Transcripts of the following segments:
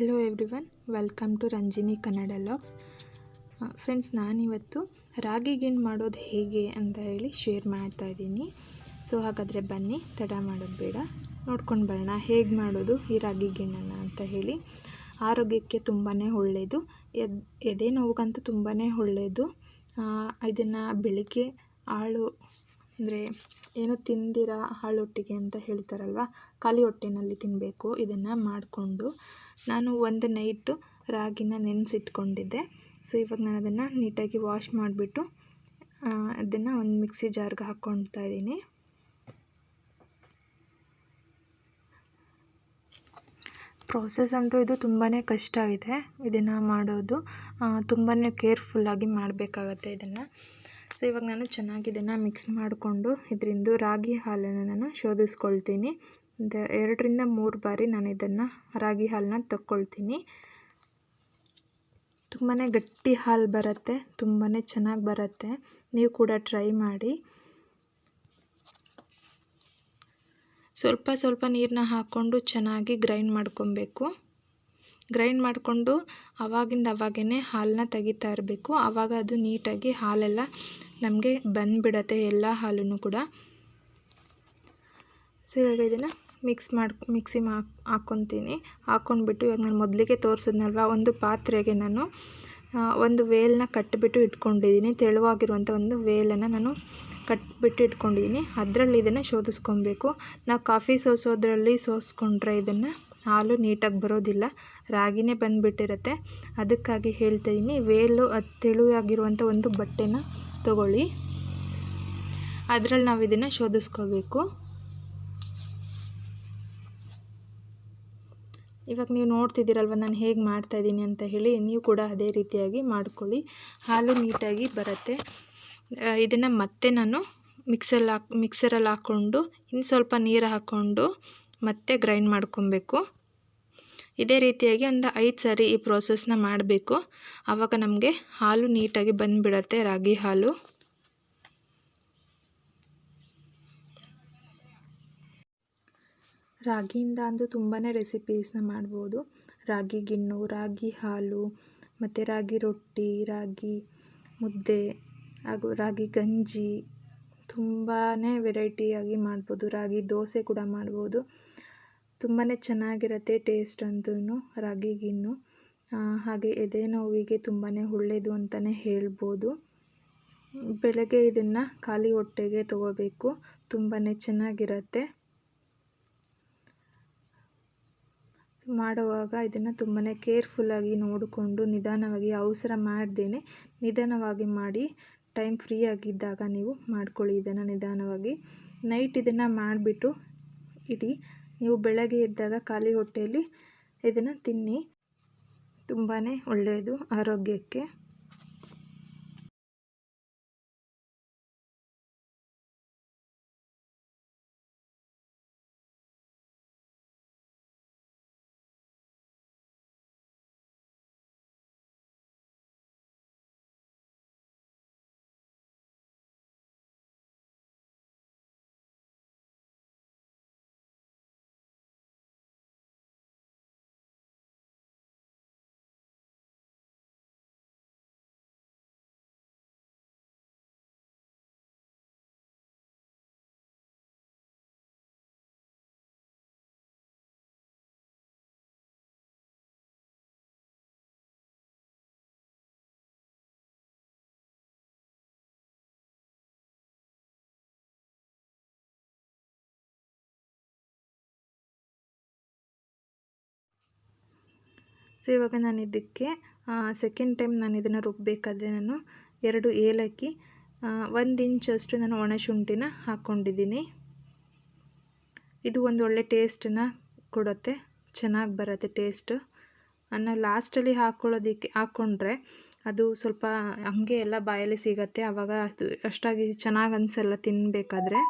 Hello everyone welcome to Ranjini Kannada vlogs friends ನಾನಿವತ್ತು ರಾಗಿ ಗಿಂಡ್ ಮಾಡೋದು ಹೇಗೆ ಅಂತ ಹೇಳಿ ಶೇರ್ ಮಾಡ್ತಾ ಇದ್ದೀನಿ. ಸೊ ಹಾಗಾದರೆ ಬನ್ನಿ, ತಡ ಮಾಡೋದು ಬೇಡ. ನೋಡ್ಕೊಂಡು ಬರೋಣ, ಹೇಗೆ ಮಾಡೋದು ಈ ರಾಗಿ ಗಿಣ್ಣನ್ನು ಅಂತ ಹೇಳಿ. ಆರೋಗ್ಯಕ್ಕೆ ತುಂಬಾ ಒಳ್ಳೆಯದು ಎದ್, ಎದೆ ನೋವುಗಂತೂ ತುಂಬಾ ಒಳ್ಳೆಯದು ಇದನ್ನು ಬೆಳಿಗ್ಗೆ ಆಳು ಅಂದರೆ ಏನು ತಿಂದಿರ ಹಾಳೊಟ್ಟಿಗೆ ಅಂತ ಹೇಳ್ತಾರಲ್ವ? ಖಾಲಿ ಹೊಟ್ಟೆನಲ್ಲಿ ತಿನ್ನಬೇಕು ಇದನ್ನು ಮಾಡಿಕೊಂಡು. ನಾನು ಒಂದು ನೈಟು ರಾಗಿನ ನೆನೆಸಿಟ್ಕೊಂಡಿದ್ದೆ. ಸೊ, ಇವಾಗ ನಾನು ಅದನ್ನು ನೀಟಾಗಿ ವಾಶ್ ಮಾಡಿಬಿಟ್ಟು ಅದನ್ನು ಒಂದು ಮಿಕ್ಸಿ ಜಾರ್ಗೆ ಹಾಕ್ಕೊಳ್ತಾ ಇದ್ದೀನಿ. ಪ್ರೋಸೆಸ್ ಅಂತೂ ಇದು ತುಂಬಾ ಕಷ್ಟ ಇದೆ ಇದನ್ನು ಮಾಡೋದು. ತುಂಬಾ ಕೇರ್ಫುಲ್ಲಾಗಿ ಮಾಡಬೇಕಾಗತ್ತೆ ಇದನ್ನು. ಸೊ, ಇವಾಗ ನಾನು ಚೆನ್ನಾಗಿ ಇದನ್ನು ಮಿಕ್ಸ್ ಮಾಡಿಕೊಂಡು ಇದರಿಂದ ರಾಗಿ ಹಾಲನ್ನು ನಾನು ಶೋಧಿಸ್ಕೊಳ್ತೀನಿ. ಎರಡರಿಂದ ಮೂರು ಬಾರಿ ನಾನು ಇದನ್ನು ರಾಗಿ ಹಾಲನ್ನ ತಕ್ಕೊಳ್ತೀನಿ. ತುಂಬಾ ಗಟ್ಟಿ ಹಾಲು ಬರುತ್ತೆ ತುಂಬಾ ಚೆನ್ನಾಗಿ ಬರುತ್ತೆ. ನೀವು ಕೂಡ ಟ್ರೈ ಮಾಡಿ. ಸ್ವಲ್ಪ ಸ್ವಲ್ಪ ನೀರನ್ನ ಹಾಕ್ಕೊಂಡು ಚೆನ್ನಾಗಿ ಗ್ರೈಂಡ್ ಮಾಡ್ಕೊಬೇಕು. ಗ್ರೈಂಡ್ ಮಾಡಿಕೊಂಡು ಅವಾಗಿಂದ ಅವಾಗೇ ಹಾಲನ್ನ ತೆಗಿತಾ ಇರಬೇಕು. ಆವಾಗ ಅದು ನೀಟಾಗಿ ಹಾಲೆಲ್ಲ ನಮಗೆ ಬಂದುಬಿಡತ್ತೆ, ಎಲ್ಲ ಹಾಲೂ ಕೂಡ. ಸೊ ಇವಾಗ ಇದನ್ನು ಮಿಕ್ಸ್ ಮಾಡಿ ಮಿಕ್ಸಿ ಮಾ ಹಾಕ್ಕೊತೀನಿ ಹಾಕ್ಕೊಂಡ್ಬಿಟ್ಟು ಇವಾಗ ನಾನು ಮೊದಲಿಗೆ ತೋರಿಸಿದ್ನಲ್ವ, ಒಂದು ಪಾತ್ರೆಗೆ ನಾನು ಒಂದು ವೇಲನ್ನ ಕಟ್ಟಿಬಿಟ್ಟು ಇಟ್ಕೊಂಡಿದ್ದೀನಿ. ತೆಳುವಾಗಿರುವಂಥ ಒಂದು ವೇಲನ್ನು ನಾನು ಕಟ್ಬಿಟ್ಟು ಇಟ್ಕೊಂಡಿದ್ದೀನಿ. ಅದರಲ್ಲಿ ಇದನ್ನು ಶೋಧಿಸ್ಕೊಬೇಕು. ನಾವು ಕಾಫಿ ಸೋಸೋದ್ರಲ್ಲಿ ಸೋಸ್ಕೊಂಡ್ರೆ ಇದನ್ನು ಹಾಲು ನೀಟಾಗಿ ಬರೋದಿಲ್ಲ. ರಾಗಿನೇ ಬಂದುಬಿಟ್ಟಿರುತ್ತೆ. ಅದಕ್ಕಾಗಿ ಹೇಳ್ತಾ ಇದ್ದೀನಿ ವೇಲು ಅದು ತೆಳುವಾಗಿರುವಂಥ ಒಂದು ಬಟ್ಟೆನ ತಗೊಳ್ಳಿ. ಅದರಲ್ಲಿ ನಾವು ಇದನ್ನು ಶೋಧಿಸ್ಕೋಬೇಕು. ಇವಾಗ ನೀವು ನೋಡ್ತಿದ್ದೀರಲ್ವ, ನಾನು ಹೇಗೆ ಮಾಡ್ತಾಯಿದ್ದೀನಿ ಅಂತ ಹೇಳಿ, ನೀವು ಕೂಡ ಅದೇ ರೀತಿಯಾಗಿ ಮಾಡ್ಕೊಳ್ಳಿ. ಹಾಲು ನೀಟಾಗಿ ಬರುತ್ತೆ. ಇದನ್ನು ಮತ್ತೆ ನಾನು ಮಿಕ್ಸಲ್ಲಿ ಹಾಕ್, ಮಿಕ್ಸರಲ್ಲಿ ಹಾಕ್ಕೊಂಡು, ಇನ್ನು ಸ್ವಲ್ಪ ನೀರು ಹಾಕ್ಕೊಂಡು ಮತ್ತೆ ಗ್ರೈಂಡ್ ಮಾಡ್ಕೊಬೇಕು. ಇದೇ ರೀತಿಯಾಗಿ ಒಂದು ಐದು ಸಾರಿ ಈ ಪ್ರೋಸೆಸ್ನ ಮಾಡಬೇಕು. ಆವಾಗ ನಮಗೆ ಹಾಲು ನೀಟಾಗಿ ಬಂದುಬಿಡತ್ತೆ, ರಾಗಿ ಹಾಲು. ರಾಗಿಯಿಂದ ಅಂದು ತುಂಬಾ ರೆಸಿಪೀಸ್ನ ಮಾಡ್ಬೋದು. ರಾಗಿ ಗಿಣ್ಣು, ರಾಗಿ ಹಾಲು, ಮತ್ತು ರಾಗಿ ರೊಟ್ಟಿ, ರಾಗಿ ಮುದ್ದೆ, ಹಾಗೂ ರಾಗಿ ಗಂಜಿ. ತುಂಬಾ ವೆರೈಟಿಯಾಗಿ ಮಾಡ್ಬೋದು. ರಾಗಿ ದೋಸೆ ಕೂಡ ಮಾಡ್ಬೋದು. ತುಂಬಾ ಚೆನ್ನಾಗಿರುತ್ತೆ ಟೇಸ್ಟ್ ಅಂತೂ ರಾಗಿ ಗಿಣ್ಣು ಹಾಗೆ ಎದೆ ನೋವಿಗೆ ತುಂಬಾ ಒಳ್ಳೆಯದು ಅಂತಲೇ ಹೇಳ್ಬೋದು. ಬೆಳಗ್ಗೆ ಇದನ್ನು ಖಾಲಿ ಹೊಟ್ಟೆಗೆ ತಗೋಬೇಕು. ತುಂಬಾ ಚೆನ್ನಾಗಿರುತ್ತೆ. ಮಾಡುವಾಗ ಇದನ್ನು ತುಂಬಾ ಕೇರ್ಫುಲ್ಲಾಗಿ ನೋಡಿಕೊಂಡು ನಿಧಾನವಾಗಿ ಅವಸರ ಮಾಡ್ದೇನೆ ನಿಧಾನವಾಗಿ ಮಾಡಿ ಟೈಮ್ ಫ್ರೀ ಆಗಿದ್ದಾಗ ನೀವು ಮಾಡ್ಕೊಳ್ಳಿ. ಇದನ್ನು ನಿಧಾನವಾಗಿ. ನೈಟ್ ಇದನ್ನು ಮಾಡಿಬಿಟ್ಟು ಇಡಿ. ನೀವು ಬೆಳಗ್ಗೆ ಎದ್ದಾಗ ಖಾಲಿ ಹೊಟ್ಟೆಯಲ್ಲಿ ಇದನ್ನು ತಿನ್ನಿ. ತುಂಬಾ ಒಳ್ಳೆಯದು ಆರೋಗ್ಯಕ್ಕೆ. ಇವಾಗ ನಾನು ಇದಕ್ಕೆ ಸೆಕೆಂಡ್ ಟೈಮ್ ನಾನು ಇದನ್ನು ರುಬ್ಬಬೇಕಾದ್ರೆ ನಾನು ಎರಡು ಏಲಕ್ಕಿ ಒಂದು ಇಂಚಷ್ಟು ನಾನು ಒಣಶುಂಠಿನ ಹಾಕ್ಕೊಂಡಿದ್ದೀನಿ. ಇದು ಒಂದು ಒಳ್ಳೆ ಟೇಸ್ಟನ್ನ ಕೊಡುತ್ತೆ, ಚೆನ್ನಾಗಿ ಬರುತ್ತೆ ಟೇಸ್ಟ್ ಅನ್ನ ಲಾಸ್ಟಲ್ಲಿ ಹಾಕ್ಕೊಳ್ಳೋದಕ್ಕೆ ಹಾಕ್ಕೊಂಡ್ರೆ ಅದು ಸ್ವಲ್ಪ ಹಾಗೆ ಎಲ್ಲ ಬಾಯಲ್ಲಿ ಸಿಗತ್ತೆ ಆವಾಗ ಅದು ಅಷ್ಟಾಗಿ ಚೆನ್ನಾಗಿ ಅನಿಸಲ್ಲ ತಿನ್ನಬೇಕಾದ್ರೆ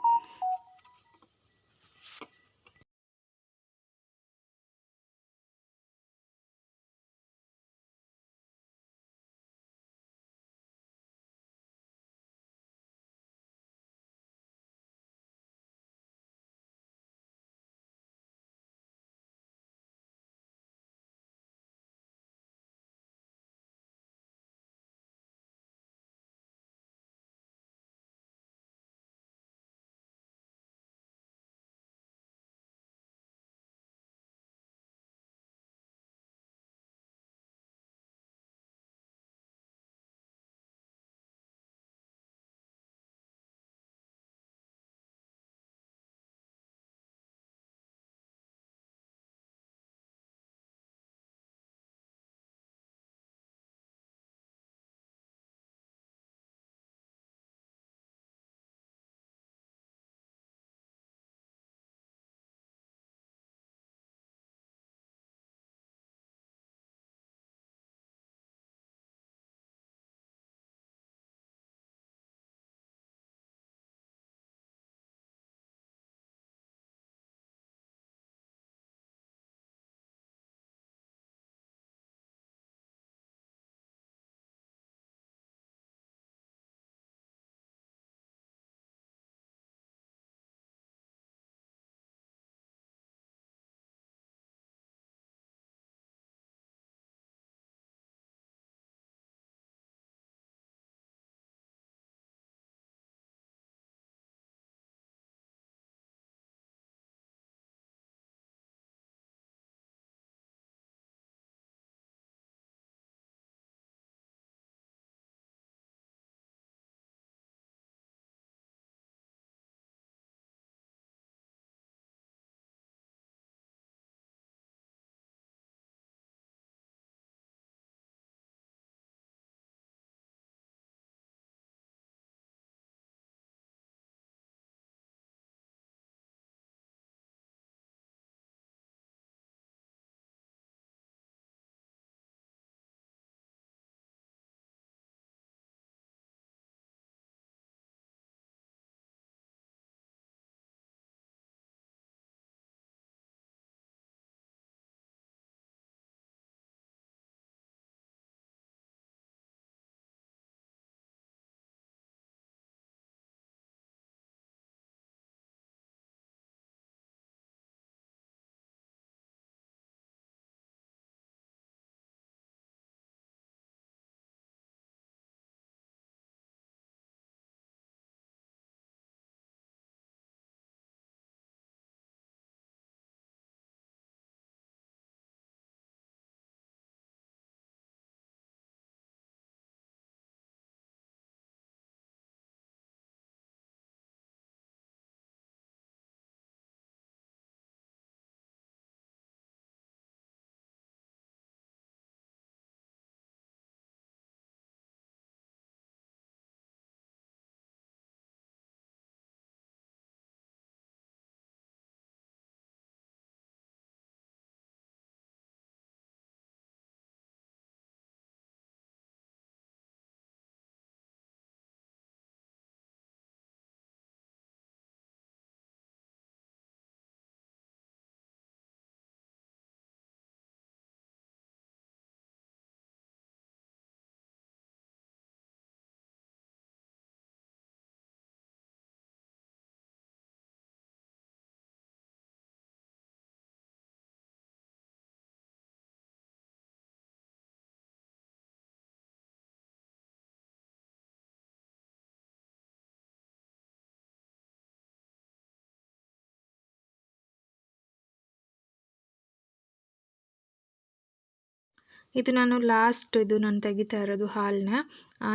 ಇದು ನಾನು ಲಾಸ್ಟ್ ಇದು ನಾನು ತೆಗಿತಾ ಇರೋದು ಹಾಲನ್ನ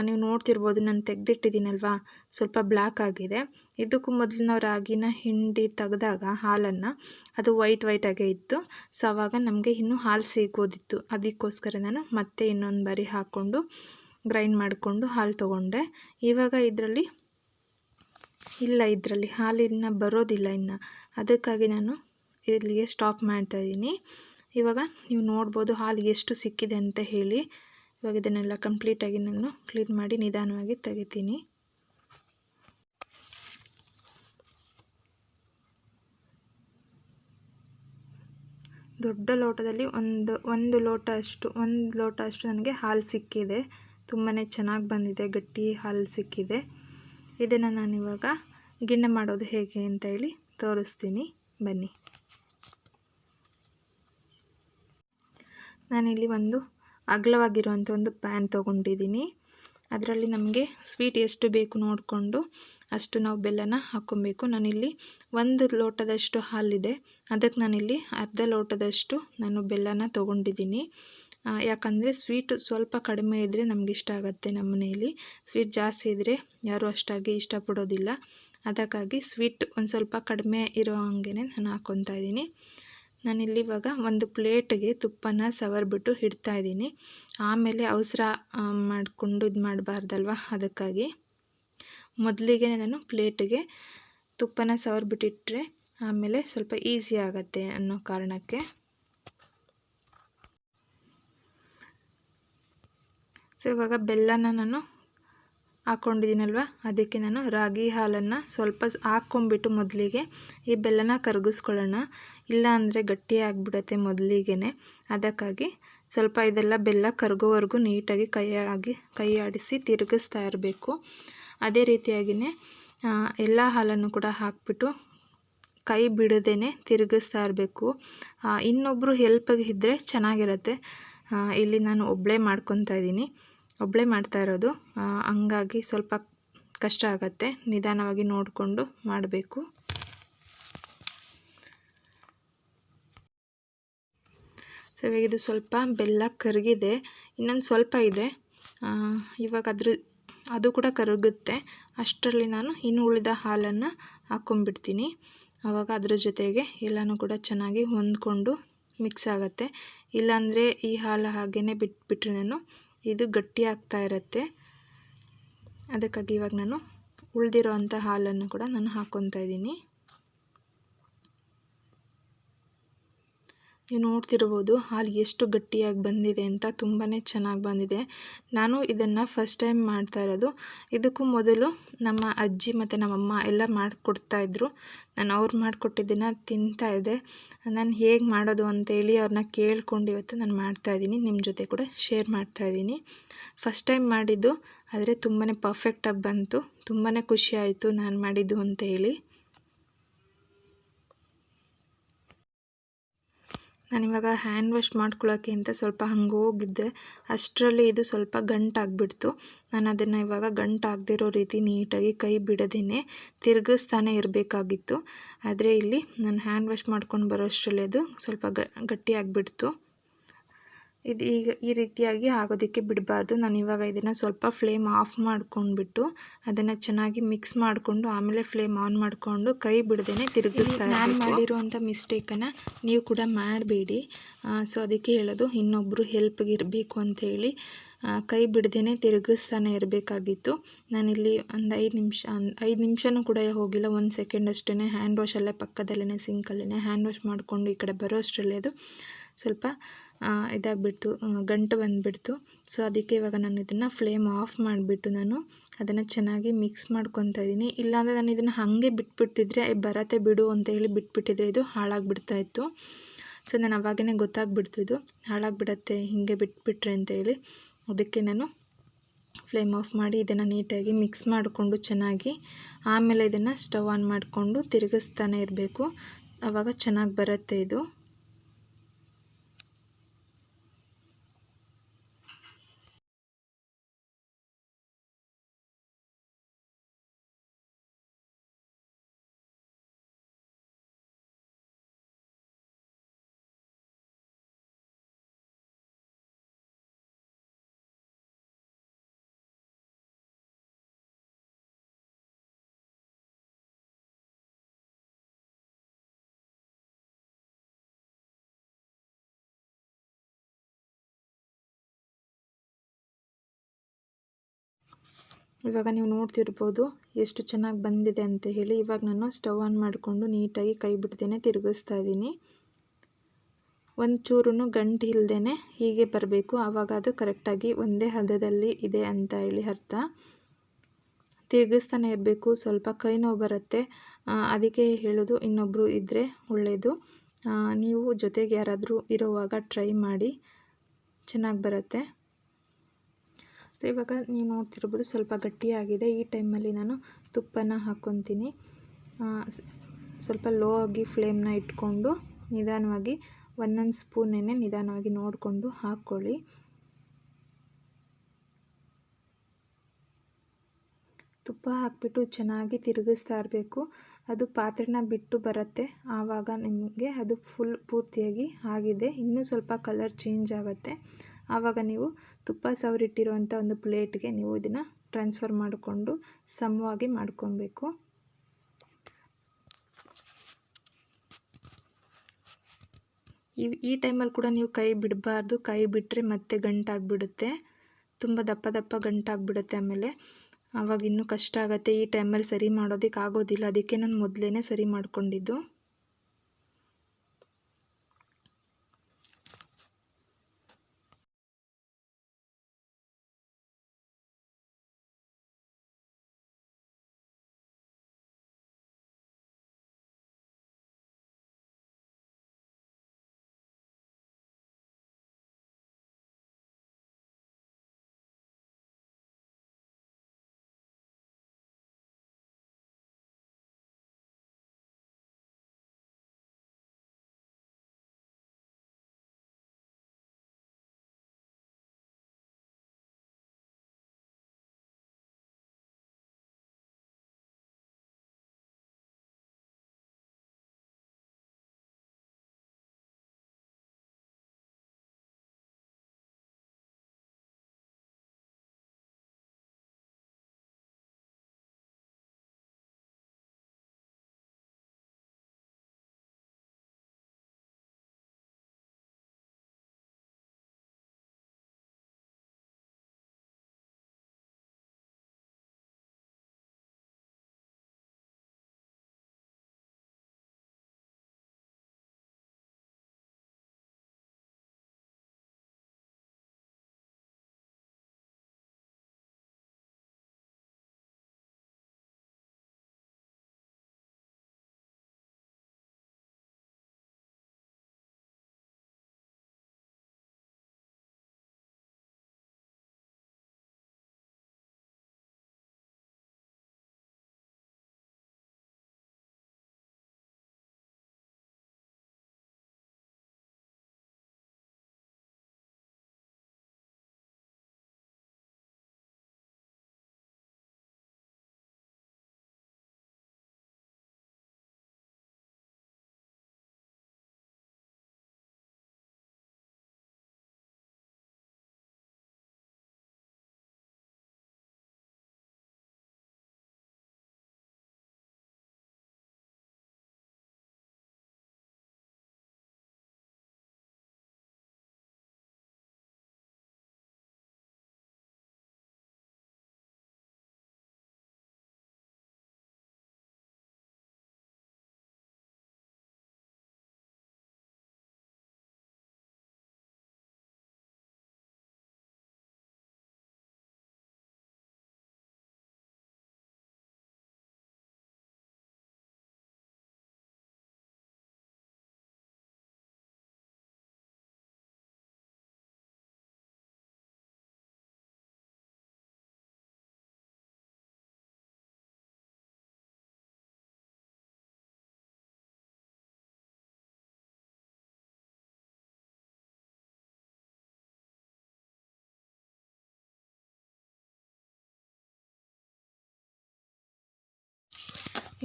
ನೀವು ನೋಡ್ತಿರ್ಬೋದು ನಾನು ತೆಗೆದಿಟ್ಟಿದ್ದೀನಲ್ವಾ? ಸ್ವಲ್ಪ ಬ್ಲ್ಯಾಕ್ ಆಗಿದೆ. ಇದಕ್ಕೂ ಮೊದಲು ನಾವು ರಾಗಿನ ಹಿಂಡಿ ತೆಗೆದಾಗ ಹಾಲನ್ನು ಅದು ವೈಟ್ ವೈಟಾಗೇ ಇತ್ತು. ಸೊ ಆವಾಗ ನಮಗೆ ಇನ್ನೂ ಹಾಲು ಸಿಗೋದಿತ್ತು. ಅದಕ್ಕೋಸ್ಕರ ನಾನು ಮತ್ತೆ ಇನ್ನೊಂದು ಬಾರಿ ಹಾಕ್ಕೊಂಡು ಗ್ರೈಂಡ್ ಮಾಡಿಕೊಂಡು ಹಾಲು ತೊಗೊಂಡೆ. ಇವಾಗ ಇದರಲ್ಲಿ, ಇಲ್ಲ ಇದರಲ್ಲಿ ಹಾಲಿನ ಬರೋದಿಲ್ಲ ಇನ್ನು. ಅದಕ್ಕಾಗಿ ನಾನು ಇಲ್ಲಿಗೆ ಸ್ಟಾಪ್ ಮಾಡ್ತಾಯಿದ್ದೀನಿ ಇವಾಗ ನೀವು ನೋಡ್ಬೋದು ಹಾಲು ಎಷ್ಟು ಸಿಕ್ಕಿದೆ ಅಂತ ಹೇಳಿ. ಇವಾಗ ಇದನ್ನೆಲ್ಲ ಕಂಪ್ಲೀಟಾಗಿ ನಾನು ಕ್ಲೀನ್ ಮಾಡಿ ನಿಧಾನವಾಗಿ ತೆಗಿತೀನಿ. ದೊಡ್ಡ ಲೋಟದಲ್ಲಿ ಒಂದು ಒಂದು ಲೋಟ ಅಷ್ಟು, ಒಂದು ಲೋಟ ಅಷ್ಟು ನನಗೆ ಹಾಲು ಸಿಕ್ಕಿದೆ. ತುಂಬಾ ಚೆನ್ನಾಗಿ ಬಂದಿದೆ, ಗಟ್ಟಿ ಹಾಲು ಸಿಕ್ಕಿದೆ. ಇದನ್ನು ನಾನಿವಾಗ ಗಿಣ್ಣೆ ಮಾಡೋದು ಹೇಗೆ ಅಂತ ಹೇಳಿ ತೋರಿಸ್ತೀನಿ. ಬನ್ನಿ. ನಾನಿಲ್ಲಿ ಒಂದು ಅಗಲವಾಗಿರುವಂಥ ಒಂದು ಪ್ಯಾನ್ ತೊಗೊಂಡಿದ್ದೀನಿ. ಅದರಲ್ಲಿ ನಮಗೆ ಸ್ವೀಟ್ ಎಷ್ಟು ಬೇಕು ನೋಡಿಕೊಂಡು ಅಷ್ಟು ನಾವು ಬೆಲ್ಲನ ಹಾಕ್ಕೊಬೇಕು. ನಾನಿಲ್ಲಿ ಒಂದು ಲೋಟದಷ್ಟು ಹಾಲಿದೆ. ಅದಕ್ಕೆ ನಾನಿಲ್ಲಿ ಅರ್ಧ ಲೋಟದಷ್ಟು ನಾನು ಬೆಲ್ಲನ ತೊಗೊಂಡಿದ್ದೀನಿ. ಯಾಕಂದರೆ ಸ್ವೀಟ್ ಸ್ವಲ್ಪ ಕಡಿಮೆ ಇದ್ದರೆ ನಮ್ಗೆ ಇಷ್ಟ ಆಗುತ್ತೆ ನಮ್ಮ ಮನೆಯಲ್ಲಿ. ಸ್ವೀಟ್ ಜಾಸ್ತಿ ಇದ್ದರೆ ಯಾರೂ ಅಷ್ಟಾಗಿ ಇಷ್ಟಪಡೋದಿಲ್ಲ. ಅದಕ್ಕಾಗಿ ಸ್ವೀಟ್ ಒಂದು ಸ್ವಲ್ಪ ಕಡಿಮೆ ಇರೋ ಹಂಗೆ ನಾನು ಹಾಕ್ಕೊತಾ ಇದ್ದೀನಿ. ನಾನಿಲ್ಲಿ ಇವಾಗ ಒಂದು ಪ್ಲೇಟ್ಗೆ ತುಪ್ಪನ ಸವರ್ಬಿಟ್ಟು ಇಡ್ತಾ ಇದ್ದೀನಿ. ಆಮೇಲೆ ಅವಸರ ಮಾಡಿಕೊಂಡು ಇದು ಮಾಡಬಾರ್ದಲ್ವ? ಅದಕ್ಕಾಗಿ ಮೊದಲಿಗೆ ನಾನು ಪ್ಲೇಟಿಗೆ ತುಪ್ಪನ ಸವರ್ಬಿಟ್ಟಿಟ್ರೆ ಆಮೇಲೆ ಸ್ವಲ್ಪ ಈಸಿ ಆಗುತ್ತೆ ಅನ್ನೋ ಕಾರಣಕ್ಕೆ ಸೊ, ಇವಾಗ ಬೆಲ್ಲನ ನಾನು ಹಾಕ್ಕೊಂಡಿದ್ದೀನಲ್ವ ಅದಕ್ಕೆ ನಾನು ರಾಗಿ ಹಾಲನ್ನು ಸ್ವಲ್ಪ ಹಾಕ್ಕೊಂಬಿಟ್ಟು ಮೊದಲಿಗೆ ಈ ಬೆಲ್ಲನ ಕರಗಿಸ್ಕೊಳ್ಳೋಣ. ಇಲ್ಲ ಅಂದರೆ ಗಟ್ಟಿ ಮೊದಲಿಗೆ ಅದಕ್ಕಾಗಿ ಸ್ವಲ್ಪ ಇದೆಲ್ಲ ಬೆಲ್ಲ ಕರಗೋವರೆಗೂ ನೀಟಾಗಿ ಕೈಯಾಗಿ ಕೈ ಆಡಿಸಿ ತಿರುಗಿಸ್ತಾ ಇರಬೇಕು. ಅದೇ ರೀತಿಯಾಗಿಯೇ ಎಲ್ಲ ಹಾಲನ್ನು ಕೂಡ ಹಾಕಿಬಿಟ್ಟು ಕೈ ಬಿಡದೇ ತಿರುಗಿಸ್ತಾ ಇರಬೇಕು. ಇನ್ನೊಬ್ಬರು ಹೆಲ್ಪಿಗೆ ಇದ್ದರೆ ಚೆನ್ನಾಗಿರುತ್ತೆ. ಇಲ್ಲಿ ನಾನು ಒಬ್ಬಳೇ ಮಾಡ್ಕೊತಾ ಇದ್ದೀನಿ. ಒಬ್ಬಳೇ ಮಾಡ್ತಾ ಇರೋದು. ಹಂಗಾಗಿ ಸ್ವಲ್ಪ ಕಷ್ಟ ಆಗುತ್ತೆ. ನಿಧಾನವಾಗಿ ನೋಡಿಕೊಂಡು ಮಾಡಬೇಕು. ಸೊ ಇವಾಗ ಇದು ಸ್ವಲ್ಪ ಬೆಲ್ಲ ಕರಗಿದೆ. ಇನ್ನೊಂದು ಸ್ವಲ್ಪ ಇದೆ. ಇವಾಗ ಅದ್ರ, ಅದು ಕೂಡ ಕರಗುತ್ತೆ. ಅಷ್ಟರಲ್ಲಿ ನಾನು ಇನ್ನು ಉಳಿದ ಹಾಲನ್ನು ಹಾಕ್ಕೊಂಡ್ಬಿಡ್ತೀನಿ ಆವಾಗ ಅದ್ರ ಜೊತೆಗೆ ಎಲ್ಲನೂ ಕೂಡ ಚೆನ್ನಾಗಿ ಹೊಂದ್ಕೊಂಡು ಮಿಕ್ಸ್ ಆಗುತ್ತೆ. ಇಲ್ಲಾಂದರೆ ಈ ಹಾಲು ಹಾಗೇ ಬಿಟ್ಬಿಟ್ರೆ ನಾನು ಇದು ಗಟ್ಟಿ ಆಗ್ತಾ ಇರುತ್ತೆ. ಅದಕ್ಕಾಗಿ ಇವಾಗ ನಾನು ಉಳಿದಿರೋ ಅಂಥ ಹಾಲನ್ನು ಕೂಡ ನಾನು ಹಾಕ್ಕೊತಾ ಇದ್ದೀನಿ. ನೀವು ನೋಡ್ತಿರ್ಬೋದು ಹಾಲು ಎಷ್ಟು ಗಟ್ಟಿಯಾಗಿ ಬಂದಿದೆ ಅಂತ ತುಂಬಾ ಚೆನ್ನಾಗಿ ಬಂದಿದೆ. ನಾನು ಇದನ್ನು ಫಸ್ಟ್ ಟೈಮ್ ಮಾಡ್ತಾ ಇರೋದು. ಇದಕ್ಕೂ ಮೊದಲು ನಮ್ಮ ಅಜ್ಜಿ ಮತ್ತು ನಮ್ಮಮ್ಮ ಎಲ್ಲ ಮಾಡಿಕೊಡ್ತಾಯಿದ್ರು ನಾನು ಅವ್ರು ಮಾಡಿಕೊಟ್ಟಿದ್ದನ್ನು ತಿಂತಾಯಿದ್ದೆ ನಾನು ಹೇಗೆ ಮಾಡೋದು ಅಂತೇಳಿ ಅವ್ರನ್ನ ಕೇಳ್ಕೊಂಡು ಇವತ್ತು ನಾನು ಮಾಡ್ತಾಯಿದ್ದೀನಿ ನಿಮ್ಮ ಜೊತೆ ಕೂಡ ಶೇರ್ ಮಾಡ್ತಾಯಿದ್ದೀನಿ ಫಸ್ಟ್ ಟೈಮ್ ಮಾಡಿದ್ದು, ಆದರೆ ತುಂಬಾ ಪರ್ಫೆಕ್ಟಾಗಿ ಬಂತು. ತುಂಬಾ ಖುಷಿ ಆಯಿತು ನಾನು ಮಾಡಿದ್ದು ಅಂತ ಹೇಳಿ. ನಾನಿವಾಗ ಹ್ಯಾಂಡ್ ವಾಶ್ ಮಾಡ್ಕೊಳ್ಳೋಕ್ಕೆ ಅಂತ ಸ್ವಲ್ಪ ಹಂಗೆ ಹೋಗಿದ್ದೆ ಅಷ್ಟರಲ್ಲಿ ಇದು ಸ್ವಲ್ಪ ಗಂಟಾಗ್ಬಿಡ್ತು. ನಾನು ಅದನ್ನು ಇವಾಗ ಗಂಟಾಗದಿರೋ ರೀತಿ ನೀಟಾಗಿ ಕೈ ಬಿಡದೇ ತಿರುಗಿಸ್ತಾನೆ ಇರಬೇಕಾಗಿತ್ತು. ಆದರೆ ಇಲ್ಲಿ ನಾನು ಹ್ಯಾಂಡ್ ವಾಶ್ ಮಾಡ್ಕೊಂಡು ಬರೋ ಅಷ್ಟರಲ್ಲಿ ಅದು ಸ್ವಲ್ಪ ಗಟ್ಟಿಯಾಗಿಬಿಡ್ತು. ಇದು ಈಗ ಈ ರೀತಿಯಾಗಿ ಆಗೋದಕ್ಕೆ ಬಿಡಬಾರ್ದು. ನಾನು ಇವಾಗ ಇದನ್ನು ಸ್ವಲ್ಪ ಫ್ಲೇಮ್ ಆಫ್ ಮಾಡ್ಕೊಂಡ್ಬಿಟ್ಟು ಅದನ್ನು ಚೆನ್ನಾಗಿ ಮಿಕ್ಸ್ ಮಾಡಿಕೊಂಡು ಆಮೇಲೆ ಫ್ಲೇಮ್ ಆನ್ ಮಾಡಿಕೊಂಡು ಕೈ ಬಿಡದೇ ತಿರುಗಿಸ್ತಾ ನಾನು ಮಾಡಿರುವಂಥ ಮಿಸ್ಟೇಕನ್ನು ನೀವು ಕೂಡ ಮಾಡಬೇಡಿ. ಸೊ ಅದಕ್ಕೆ ಹೇಳೋದು ಇನ್ನೊಬ್ಬರು ಹೆಲ್ಪ್ಗೆ ಇರಬೇಕು ಅಂಥೇಳಿ ಕೈ ಬಿಡದೇ ತಿರುಗಿಸ್ತಾನೆ ಇರಬೇಕಾಗಿತ್ತು. ನಾನಿಲ್ಲಿ ಒಂದು ಐದು ನಿಮಿಷ ಐದು ನಿಮಿಷನೂ ಕೂಡ ಹೋಗಿಲ್ಲ. ಒಂದು ಸೆಕೆಂಡ್ ಅಷ್ಟೇ ಹ್ಯಾಂಡ್ ವಾಶಲ್ಲೇ ಪಕ್ಕದಲ್ಲೇ ಸಿಂಕಲ್ಲೇ ಹ್ಯಾಂಡ್ ವಾಶ್ ಮಾಡಿಕೊಂಡು ಈ ಕಡೆ ಬರೋ ಅಷ್ಟರಲ್ಲೇ ಅದು ಸ್ವಲ್ಪ ಇದಾಗಿಬಿಡ್ತು ಗಂಟು ಬಂದುಬಿಡ್ತು. ಸೊ ಅದಕ್ಕೆ ಇವಾಗ ನಾನು ಇದನ್ನು ಫ್ಲೇಮ್ ಆಫ್ ಮಾಡಿಬಿಟ್ಟು ನಾನು ಅದನ್ನು ಚೆನ್ನಾಗಿ ಮಿಕ್ಸ್ ಮಾಡ್ಕೊತಾ ಇದ್ದೀನಿ. ಇಲ್ಲಾಂದರೆ ನಾನು ಇದನ್ನು ಹಾಗೆ ಬಿಟ್ಬಿಟ್ಟಿದ್ರೆ ಬರತ್ತೆ ಬಿಡು ಅಂತ ಹೇಳಿ ಬಿಟ್ಬಿಟ್ಟಿದ್ರೆ ಇದು ಹಾಳಾಗಿಬಿಡ್ತಾ ಇತ್ತು. ಸೊ ನಾನು ಅವಾಗೇ ಗೊತ್ತಾಗ್ಬಿಡ್ತು ಇದು. ಹಾಳಾಗಿಬಿಡತ್ತೆ, ಹೀಗೆ ಬಿಟ್ಬಿಟ್ರೆ ಅಂತ ಹೇಳಿ. ಅದಕ್ಕೆ ನಾನು ಫ್ಲೇಮ್ ಆಫ್ ಮಾಡಿ ಇದನ್ನು ನೀಟಾಗಿ ಮಿಕ್ಸ್ ಮಾಡಿಕೊಂಡು ಚೆನ್ನಾಗಿ, ಆಮೇಲೆ ಇದನ್ನು ಸ್ಟವ್ ಆನ್ ಮಾಡಿಕೊಂಡು ತಿರುಗಿಸ್ತಾನೆ ಇರಬೇಕು. ಆವಾಗ ಚೆನ್ನಾಗಿ ಬರುತ್ತೆ ಇದು. ಇವಾಗ ನೀವು ನೋಡ್ತಿರ್ಬೋದು ಎಷ್ಟು ಚೆನ್ನಾಗಿ ಬಂದಿದೆ ಅಂತ ಹೇಳಿ ಇವಾಗ ನಾನು ಸ್ಟವ್ ಆನ್ ಮಾಡಿಕೊಂಡು ನೀಟಾಗಿ ಕೈ ಬಿಡ್ದೇನೆ ತಿರುಗಿಸ್ತಾ ಇದ್ದೀನಿ. ಒಂದು ಚೂರು ಗಂಟು ಇಲ್ಲದೇ ಹೀಗೆ ಬರಬೇಕು. ಆವಾಗ ಅದು ಕರೆಕ್ಟಾಗಿ ಒಂದೇ ಹದದಲ್ಲಿ ಇದೆ ಅಂತ ಹೇಳಿ ಅರ್ಥ. ತಿರುಗಿಸ್ತಾನೆ ಇರಬೇಕು, ಸ್ವಲ್ಪ ಕೈ ನೋವು ಬರುತ್ತೆ. ಅದಕ್ಕೆ ಹೇಳೋದು ಇನ್ನೊಬ್ಬರು ಇದ್ದರೆ ಒಳ್ಳೆಯದು ನೀವು ಜೊತೆಗೆ ಯಾರಾದರೂ ಇರುವಾಗ ಟ್ರೈ ಮಾಡಿ, ಚೆನ್ನಾಗಿ ಬರುತ್ತೆ. ಸೊ, ಇವಾಗ ನೀವು ನೋಡ್ತಿರ್ಬೋದು ಸ್ವಲ್ಪ ಗಟ್ಟಿಯಾಗಿದೆ. ಈ ಟೈಮಲ್ಲಿ ನಾನು ತುಪ್ಪನ ಹಾಕ್ಕೊತೀನಿ. ಸ್ವಲ್ಪ ಲೋ ಆಗಿ ಫ್ಲೇಮ್ನ ಇಟ್ಕೊಂಡು ನಿಧಾನವಾಗಿ ಒಂದೊಂದು ಸ್ಪೂನೇನೆ ನಿಧಾನವಾಗಿ ನೋಡಿಕೊಂಡು ಹಾಕ್ಕೊಳ್ಳಿ. ತುಪ್ಪ ಹಾಕಿಬಿಟ್ಟು ಚೆನ್ನಾಗಿ ತಿರುಗಿಸ್ತಾ ಇರಬೇಕು. ಅದು ಪಾತ್ರೆನ ಬಿಟ್ಟು ಬರುತ್ತೆ. ಆವಾಗ ನಿಮಗೆ ಅದು ಫುಲ್ ಪೂರ್ತಿಯಾಗಿ ಆಗಿದೆ. ಇನ್ನೂ ಸ್ವಲ್ಪ ಕಲರ್ ಚೇಂಜ್ ಆಗುತ್ತೆ. ಆವಾಗ ನೀವು ತುಪ್ಪ ಸವರಿಟ್ಟಿರುವಂಥ ಒಂದು ಪ್ಲೇಟ್ಗೆ ನೀವು ಇದನ್ನು ಟ್ರಾನ್ಸ್ಫರ್ ಮಾಡಿಕೊಂಡು ಸಮವಾಗಿ ಮಾಡ್ಕೊಬೇಕು ಈ ಈ ಟೈಮಲ್ಲಿ ಕೂಡ ನೀವು ಕೈ ಬಿಡಬಾರ್ದು. ಕೈ ಬಿಟ್ಟರೆ ಮತ್ತೆ ಗಂಟಾಗಿಬಿಡುತ್ತೆ. ತುಂಬ ದಪ್ಪ ದಪ್ಪ ಗಂಟಾಗಿಬಿಡುತ್ತೆ ಆಮೇಲೆ. ಆವಾಗ ಇನ್ನೂ ಕಷ್ಟ ಆಗುತ್ತೆ. ಈ ಟೈಮಲ್ಲಿ ಸರಿ ಮಾಡೋದಕ್ಕೆ ಆಗೋದಿಲ್ಲ ಅದಕ್ಕೆ ನಾನು ಮೊದಲೇ ಸರಿ ಮಾಡಿಕೊಂಡಿದ್ದು.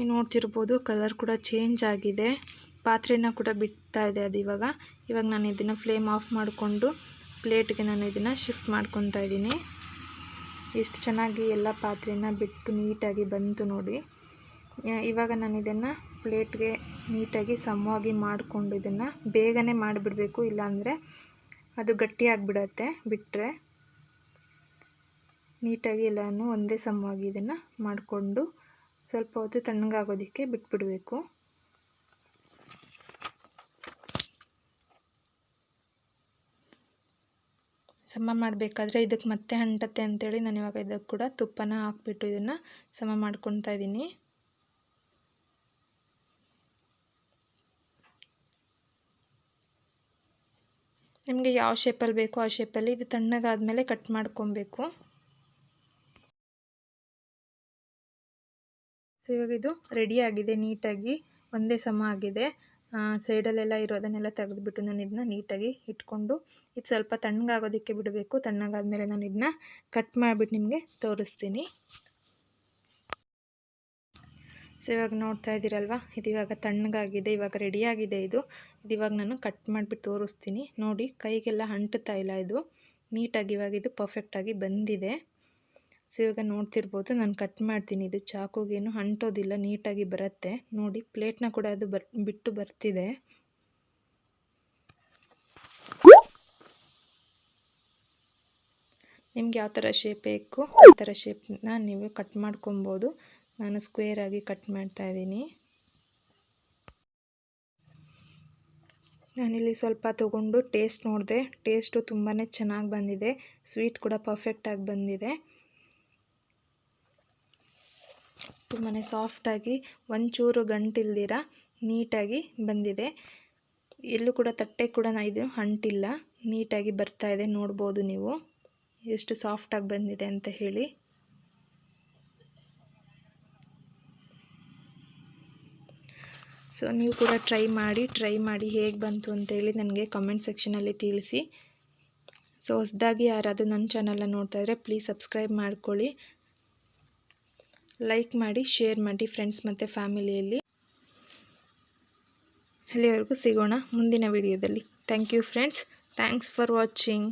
ನೀವು ನೋಡ್ತಿರ್ಬೋದು ಕಲರ್ ಕೂಡ ಚೇಂಜ್ ಆಗಿದೆ. ಪಾತ್ರೆನ ಕೂಡ ಬಿಡ್ತಾ ಇದೆ ಅದು ಇವಾಗ. ಇವಾಗ ನಾನು ಇದನ್ನು ಫ್ಲೇಮ್ ಆಫ್ ಮಾಡಿಕೊಂಡು ಪ್ಲೇಟ್ಗೆ ನಾನು ಇದನ್ನು ಶಿಫ್ಟ್ ಮಾಡ್ಕೊತಾ ಇದ್ದೀನಿ. ಎಷ್ಟು ಚೆನ್ನಾಗಿ ಎಲ್ಲ ಪಾತ್ರೆನ ಬಿಟ್ಟು ನೀಟಾಗಿ ಬಂತು ನೋಡಿ. ಇವಾಗ ನಾನು ಇದನ್ನು ಪ್ಲೇಟ್ಗೆ ನೀಟಾಗಿ ಸಮವಾಗಿ ಮಾಡಿಕೊಂಡು ಇದನ್ನು ಬೇಗನೆ ಮಾಡಿಬಿಡಬೇಕು, ಇಲ್ಲಾಂದರೆ ಅದು ಗಟ್ಟಿಯಾಗಿಬಿಡತ್ತೆ ಬಿಟ್ಟರೆ ನೀಟಾಗಿ ಎಲ್ಲನೂ ಒಂದೇ ಸಮವಾಗಿ ಇದನ್ನು ಮಾಡಿಕೊಂಡು ಸ್ವಲ್ಪ ಹೊತ್ತು ತಣ್ಣಗಾಗೋದಕ್ಕೆ ಬಿಟ್ಬಿಡಬೇಕು. ಸಮ ಮಾಡಬೇಕಾದ್ರೆ ಇದಕ್ಕೆ ಮತ್ತೆ ಅಂಟತ್ತೆ ಅಂತೇಳಿ ನಾನು ಇವಾಗ ಇದಕ್ಕೆ ಕೂಡ ತುಪ್ಪನ ಹಾಕ್ಬಿಟ್ಟು ಇದನ್ನು ಸಮ ಮಾಡ್ಕೊತಾ ಇದ್ದೀನಿ. ನಿಮಗೆ ಯಾವ ಶೇಪಲ್ಲಿ ಬೇಕೋ ಆ ಶೇಪಲ್ಲಿ ಇದು ತಣ್ಣಗಾದ ಮೇಲೆ ಕಟ್ ಮಾಡ್ಕೊಬೇಕು. ಸೊ, ಇವಾಗ ಇದು ರೆಡಿ ಆಗಿದೆ, ನೀಟಾಗಿ ಒಂದೇ ಸಮ ಆಗಿದೆ. ಸೈಡಲ್ಲೆಲ್ಲ ಇರೋದನ್ನೆಲ್ಲ ತೆಗೆದುಬಿಟ್ಟು ನಾನು ಇದನ್ನ ನೀಟಾಗಿ ಇಟ್ಕೊಂಡು, ಇದು ಸ್ವಲ್ಪ ತಣ್ಣಗಾಗೋದಕ್ಕೆ ಬಿಡಬೇಕು. ತಣ್ಣಗಾದ್ಮೇಲೆ ನಾನು ಇದನ್ನ ಕಟ್ ಮಾಡಿಬಿಟ್ಟು ನಿಮಗೆ ತೋರಿಸ್ತೀನಿ. ಸೊ, ಇವಾಗ ನೋಡ್ತಾ ಇದ್ದೀರಲ್ವ? ಇದು ಇವಾಗ ತಣ್ಣಗಾಗಿದೆ, ಇವಾಗ ರೆಡಿಯಾಗಿದೆ ಇದು. ಇದು ಇವಾಗ ನಾನು ಕಟ್ ಮಾಡಿಬಿಟ್ಟು ತೋರಿಸ್ತೀನಿ. ನೋಡಿ, ಕೈಗೆಲ್ಲ ಅಂಟುತ್ತಾ ಇಲ್ಲ ಇದು. ನೀಟಾಗಿ ಇವಾಗ ಇದು ಪರ್ಫೆಕ್ಟಾಗಿ ಬಂದಿದೆ. ಸೊ ಇವಾಗ ನೋಡ್ತಿರ್ಬೋದು, ನಾನು ಕಟ್ ಮಾಡ್ತೀನಿ. ಇದು ಚಾಕುಗೇನು ಅಂಟೋದಿಲ್ಲ, ನೀಟಾಗಿ ಬರುತ್ತೆ. ನೋಡಿ, ಪ್ಲೇಟ್ನ ಕೂಡ ಅದು ಬರ್, ಬಿಟ್ಟು ಬರ್ತಿದೆ. ನಿಮ್ಗೆ ಯಾವ ಥರ ಶೇಪ್ ಬೇಕು, ಆ ಥರ ಶೇಪ್ನ ನೀವು ಕಟ್ ಮಾಡ್ಕೊಬೋದು. ನಾನು ಸ್ಕ್ವೇರ್ ಆಗಿ ಕಟ್ ಮಾಡ್ತಾ ಇದ್ದೀನಿ. ನಾನಿಲ್ಲಿ ಸ್ವಲ್ಪ ತೊಗೊಂಡು ಟೇಸ್ಟ್ ನೋಡಿದೆ. ಟೇಸ್ಟು ತುಂಬಾ ಚೆನ್ನಾಗಿ ಬಂದಿದೆ. ಸ್ವೀಟ್ ಕೂಡ ಪರ್ಫೆಕ್ಟಾಗಿ ಬಂದಿದೆ. ತುಂಬಾ ಸಾಫ್ಟಾಗಿ ಒಂಚೂರು ಗಂಟಿಲ್ದಿರ ನೀಟಾಗಿ ಬಂದಿದೆ. ಎಲ್ಲೂ ಕೂಡ ತಟ್ಟೆ ಕೂಡ ಇದು ಅಂಟಿಲ್ಲ. ನೀಟಾಗಿ ಬರ್ತಾ ಇದೆ, ನೋಡ್ಬೋದು ನೀವು. ಎಷ್ಟು ಸಾಫ್ಟಾಗಿ ಬಂದಿದೆ ಅಂತ ಹೇಳಿ. ಸೊ ನೀವು ಕೂಡ ಟ್ರೈ ಮಾಡಿ ಟ್ರೈ ಮಾಡಿ ಹೇಗೆ ಬಂತು ಅಂತೇಳಿ ನನಗೆ ಕಮೆಂಟ್ ಸೆಕ್ಷನಲ್ಲಿ ತಿಳಿಸಿ. ಸೊ ಹೊಸದಾಗಿ ಯಾರಾದರೂ ನನ್ನ ಚಾನಲನ್ನು ನೋಡ್ತಾ ಇದ್ದರೆ ಪ್ಲೀಸ್ ಸಬ್ಸ್ಕ್ರೈಬ್ ಮಾಡ್ಕೊಳ್ಳಿ. ಲೈಕ್ ಮಾಡಿ ಶೇರ್ ಮಾಡಿ ಫ್ರೆಂಡ್ಸ್ ಮತ್ತು ಫ್ಯಾಮಿಲಿಯಲ್ಲಿ ಅಲ್ಲಿವರೆಗೂ ಸಿಗೋಣ ಮುಂದಿನ ವಿಡಿಯೋದಲ್ಲಿ thank you friends thanks for watching